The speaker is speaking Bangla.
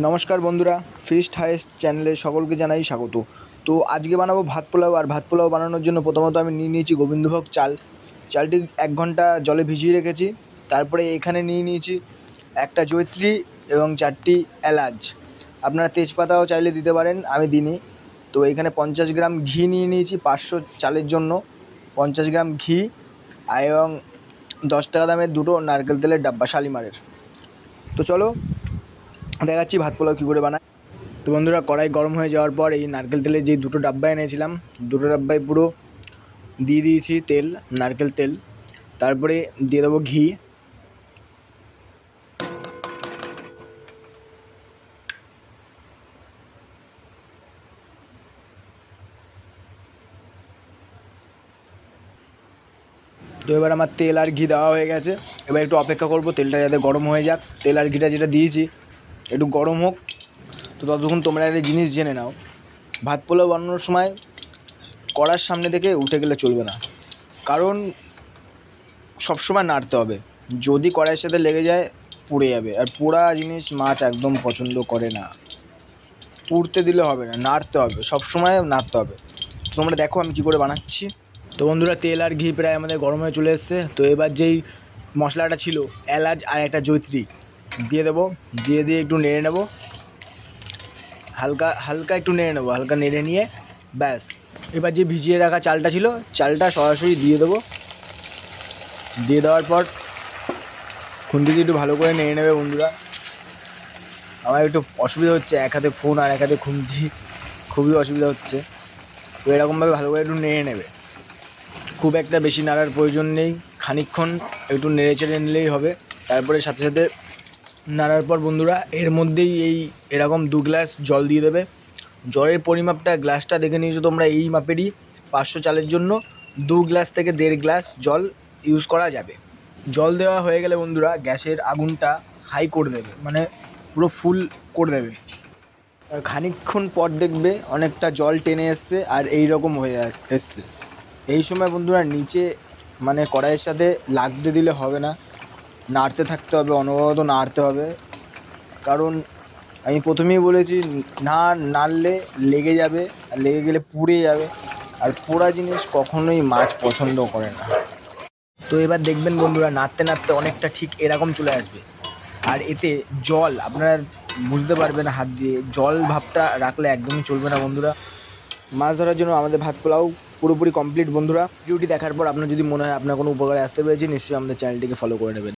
নমস্কার বন্ধুরা ফিস্ট হায়েস্ট চ্যানেলে সকলকে জানাই স্বাগত। তো আজকে বানাবো ভাত পোলাও আর ভাত পোলাও বানানোর জন্য প্রথমত আমি নিয়ে নিয়েছি গোবিন্দভোগ চাল। চালটি এক ঘণ্টা জলে ভিজিয়ে রেখেছি। তারপরে এখানে নিয়ে নিয়েছি একটা জৈত্রী এবং চারটি এলাচ। আপনারা তেজপাতাও চাইলে দিতে পারেন, আমি দিইনি। তো এখানে পঞ্চাশ গ্রাম ঘি নিয়ে নিয়েছি পাঁচশো চালের জন্য। পঞ্চাশ গ্রাম ঘি এবং দশ টাকা দামের দুটো নারকেল তেলের ডাব্বা শালিমারের। তো চলো দেখাচ্ছি ভাত পোলাও কী করে বানায়। তো বন্ধুরা, কড়াই গরম হয়ে যাওয়ার পর এই নারকেল তেলের যে দুটো ডাব্বা এনেছিলাম, দুটো ডাব্বায় পুরো দিয়ে দিয়েছি তেল, নারকেল তেল। তারপরে দিয়ে দেবো ঘি। তো এবার আমার তেল আর ঘি দেওয়া হয়ে গেছে। এবার একটু অপেক্ষা করব, তেলটা যাতে গরম হয়ে যাক। তেল আর ঘিটা যেটা দিয়েছি একটু গরম হোক। তো ততক্ষণ তোমরা একটা জিনিস জেনে নাও। ভাত পোলাও বানানোর সময় কড়ার সামনে থেকে উঠে গেলে চলবে না। কারণ সবসময় নাড়তে হবে। যদি কড়াইয়ের সাথে লেগে যায়, পুড়ে যাবে। আর পোড়া জিনিস মাছ একদম পছন্দ করে না। পুড়তে দিলে হবে না, নাড়তে হবে। সবসময় নাড়তে হবে। তোমরা দেখো আমি কী করে বানাচ্ছি। তো বন্ধুরা, তেল আর ঘি প্রায় আমাদের গরম হয়ে চলে এসছে। তো এবার যেই মশলাটা ছিল, এলাচ আর একটা জৈত্রী দিয়ে দেবো, দিয়ে দিয়ে একটু নেড়ে নেব। হালকা হালকা একটু নেড়ে নেব, হালকা নেড়ে নিয়ে, ব্যাস। এবার যে ভিজিয়ে রাখা চালটা ছিল, চালটা সরাসরি দিয়ে দেবো। দিয়ে দেওয়ার পর খুন্তি দিয়ে একটু ভালো করে নেড়ে নেবে বন্ধুরা। আমার একটু অসুবিধা হচ্ছে, এক হাতে ফোন আর এক হাতে খুন্তি, খুবই অসুবিধা হচ্ছে। তো এরকমভাবে ভালো করে একটু নেড়ে নেবে। খুব একটা বেশি নাড়ার প্রয়োজন নেই, খানিকক্ষণ একটু নেড়ে চেড়ে নিলেই হবে। তারপরে সাথে সাথে নাড়ার পর বন্ধুরা, এর মধ্যেই এই এরকম দু গ্লাস জল দিয়ে দেবে। জলের পরিমাপটা গ্লাসটা দেখে নিয়েছো তোমরা, এই মাপেরই পাঁচশো চালের জন্য দু গ্লাস থেকে দেড় গ্লাস জল ইউজ করা যাবে। জল দেওয়া হয়ে গেলে বন্ধুরা, গ্যাসের আগুনটা হাই করে দেবে মানে পুরো ফুল করে দেবে। আর খানিকক্ষণ পর দেখবে অনেকটা জল টেনে এসছে আর এই রকম হয়ে এসছে। এই সময় বন্ধুরা, নিচে মানে কড়াইয়ের সাথে লাগতে দিলে হবে না। নাড়তে থাকতে হবে, অনবরত নাড়তে হবে। কারণ আমি প্রথমেই বলেছি, না নাড়লে লেগে যাবে, আর লেগে গেলে পুড়ে যাবে। আর পোড়া জিনিস কখনোই মাছ পছন্দ করে না। তো এবার দেখবেন বন্ধুরা, নাড়তে নাড়তে অনেকটা ঠিক এরকম চলে আসবে। আর এতে জল, আপনারা বুঝতে পারবেন হাত দিয়ে, জল ভাবটা রাখলে একদমই চলবে না বন্ধুরা। মাছ ধরার জন্য আমাদের ভাত পোলাও পুরোপুরি কমপ্লিট বন্ধুরা। ভিডিওটি দেখার পর আপনার যদি মনে হয় আপনার কোনো উপকারে আসতে পেরেছি, নিশ্চয়ই আমাদের চ্যানেলটিকে ফলো করে নেবেন।